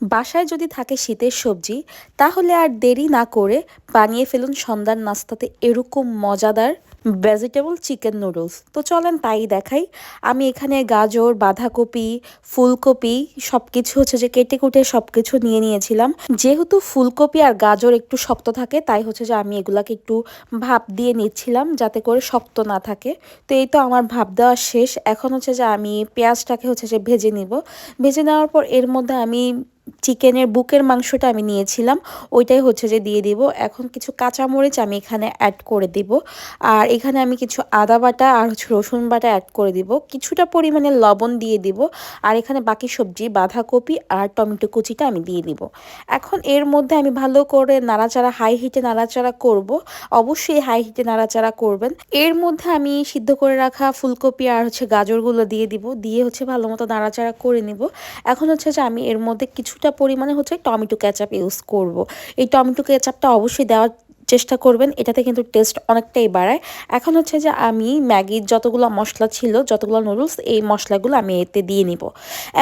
বাসায় যদি থাকে শীতের সবজি, তাহলে আর দেরি না করে বানিয়ে ফেলুন সন্ধ্যার নাস্তাতে এরকম মজাদার ভেজিটেবল চিকেন নুডলস তো চলেন তাই দেখাই। আমি এখানে গাজর, বাঁধাকপি, ফুলকপি সব কিছু হচ্ছে যে কেটে কুটে সব কিছু নিয়ে নিয়েছিলাম। যেহেতু ফুলকপি আর গাজর একটু শক্ত থাকে, তাই হচ্ছে যে আমি এগুলাকে একটু ভাপ দিয়ে নিচ্ছিলাম যাতে করে শক্ত না থাকে। তো এই তো আমার ভাপ দেওয়া শেষ। এখন হচ্ছে যে আমি পেঁয়াজটাকে হচ্ছে যে ভেজে নিব। ভেজে নেওয়ার পর এর মধ্যে আমি চিকেনের বুকের মাংসটা আমি নিয়েছিলাম। ওইটাই হচ্ছে যে দিয়ে দিব। এখন কিছু কাঁচামরিচ আমি এখানে অ্যাড করে দিব। আর এখানে আমি কিছু আদা বাটা আর হচ্ছে রসুন বাটা অ্যাড করে দিব। কিছুটা পরিমাণে লবণ দিয়ে দিব। আর এখানে বাকি সবজি বাঁধাকপি আর টমেটো কুচিটা আমি দিয়ে দিব। এখন এর মধ্যে আমি ভালো করে নাড়াচাড়া হাই হিটে নাড়াচাড়া করব। অবশ্যই হাই হিটে নাড়াচাড়া করবেন। এর মধ্যে আমি সিদ্ধ করে রাখা ফুলকপি আর হচ্ছে গাজরগুলো দিয়ে দিব। দিয়ে হচ্ছে ভালো মতো নাড়াচাড়া করে নিব। এখন হচ্ছে যে আমি এর মধ্যে কিছুটা পরিমাণে হচ্ছে টমেটো ক্যাচাপ ইউজ করব। এই টমেটো ক্যাচাপটা অবশ্যই দেওয়ার চেষ্টা করবেন, এটাতে কিন্তু টেস্ট অনেকটাই বাড়ায়। এখন হচ্ছে যে আমি ম্যাগির যতগুলো মশলা ছিল, যতগুলো নুডলস এই মশলাগুলো আমি এতে দিয়ে নিব।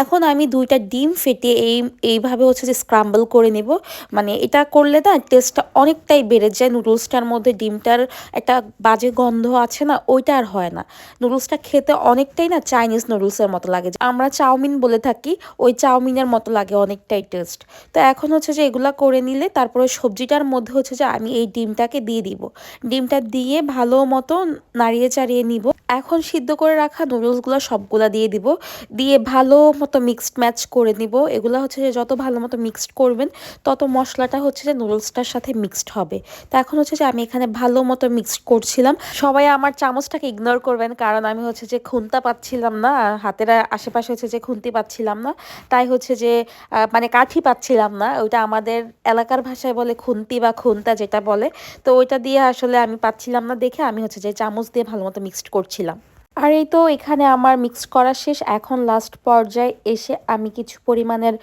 এখন আমি দুইটা ডিম ফেটে এই, এইভাবে হচ্ছে যে স্ক্রাম্বল করে নেব। মানে এটা করলে না টেস্টটা অনেকটাই বেড়ে যায়। নুডলসটার মধ্যে ডিমটার একটা বাজে গন্ধ আছে না, ওইটা আর হয় না। নুডলসটা খেতে অনেকটাই না চাইনিজ নুডলসের মতো লাগে। আমরা চাউমিন বলে থাকি, ওই চাউমিনের মতো লাগে অনেকটাই টেস্ট তো এখন হচ্ছে যে এগুলা করে নিলে, তারপরে সবজিটার মধ্যে হচ্ছে যে আমি এই ডিমটাকে দিয়ে দিব। ডিমটা দিয়ে ভালো মতো নাড়িয়ে চাড়িয়ে নিব। এখন সিদ্ধ করে রাখা নুডলসগুলো সবগুলা দিয়ে দিব। দিয়ে ভালো মতো মিক্সড ম্যাচ করে নিব। এগুলো হচ্ছে যে যত ভালো মতো মিক্সড করবেন, তত মশলাটা হচ্ছে যে নুডলসটার সাথে মিক্সড হবে। তো এখন হচ্ছে যে আমি এখানে ভালো মতো মিক্সড করছিলাম। সবাই আমার চামচটাকে ইগনোর করবেন, কারণ আমি হচ্ছে যে খুন্তা পাচ্ছিলাম না, হাতের আশেপাশে হচ্ছে যে খুন্তি পাচ্ছিলাম না। তাই হচ্ছে যে মানে কাঠি পাচ্ছিলাম না, ওইটা আমাদের এলাকার ভাষায় বলে খুন্তি বা খুন্তা যেটা বলে। তো ওইটা দিয়ে আসলে আমি পাচ্ছিলাম না দেখে আমি হচ্ছে যে চামচ দিয়ে ভালো মতো মিক্সড করছিলাম। আর এই তো এখানে আমার মিক্স করা শেষ। এখন লাস্ট পর্যায়ে এসে আমি কিছু পরিমাণের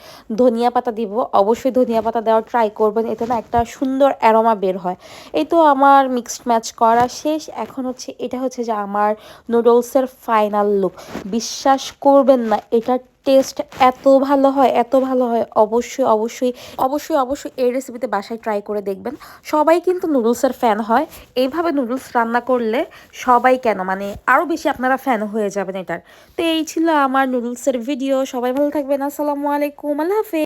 ধনিয়া পাতা দিব। অবশ্যই ধনিয়া পাতা দেওয়ার ট্রাই করবেন। এতে না একটা সুন্দর অ্যারোমা বের হয়। এই তো আমার মিক্সড ম্যাচ করা শেষ। এখন হচ্ছে, এটা হচ্ছে যে আমার নুডলসের ফাইনাল লুক বিশ্বাস করবেন না, এটা টেস্ট এত ভালো হয়, এত ভালো হয়। অবশ্যই অবশ্যই অবশ্যই অবশ্যই এই রেসিপিতে বাসায় ট্রাই করে দেখবেন। সবাই কিন্তু নুডলসের ফ্যান হয়। এইভাবে নুডলস রান্না করলে সবাই কেন? মানে আরও বেশি আপনারা ফ্যান হয়ে যাবেন এটার। তো এই ছিল আমার নুডলসের ভিডিও সবাই ভালো থাকবেন। আসসালামু আলাইকুম। আল্লাহ হাফেজ।